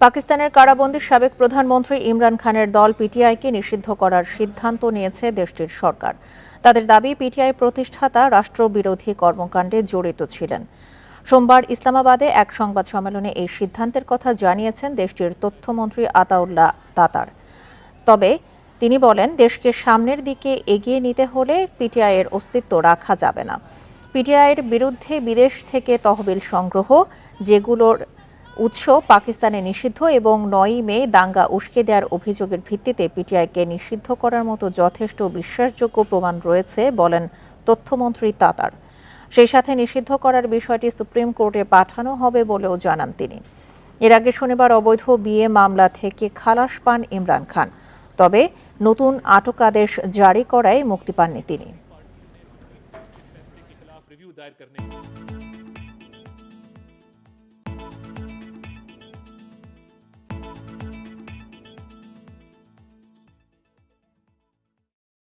পাকিস্তানের কারাবন্দির সাবেক প্রধানমন্ত্রী ইমরান খানের দল পিটিআইকে নিষিদ্ধ করার সিদ্ধান্ত নিয়েছে দেশটির সরকার। তাদের দাবি, পিটিআই প্রতিষ্ঠাতা রাষ্ট্রবিরোধী কর্মকাণ্ডে জড়িত ছিলেন। সোমবার ইসলামাবাদে এক সংবাদ সম্মেলনে এই সিদ্ধান্তের কথা জানিয়েছেন দেশটির তথ্যমন্ত্রী আতাউল্লাহ তাতার। তবে তিনি বলেন, দেশকে সামনের দিকে এগিয়ে নিতে হলে পিটিআই এর অস্তিত্ব রাখা যাবে না। পিটিআইয়ের বিরুদ্ধে বিদেশ থেকে তহবিল সংগ্রহ, যেগুলোর উৎস পাকিস্তানে নিষিদ্ধ এবং নয়ই মে দাঙ্গা উস্কে দেওয়ার অভিযোগের ভিত্তিতে পিটিআইকে নিষিদ্ধ করার মতো যথেষ্ট বিশ্বাসযোগ্য প্রমাণ রয়েছে, বলেন তথ্যমন্ত্রী তাতার। সেই সাথে নিষিদ্ধ করার বিষয়টি সুপ্রিম কোর্টে পাঠানো হবে বলেও জানান তিনি। এর আগে শনিবার অবৈধ বিয়ে মামলা থেকে খালাস পান ইমরান খান, তবে নতুন আটকাদেশ জারি করায় মুক্তি পাননি তিনি।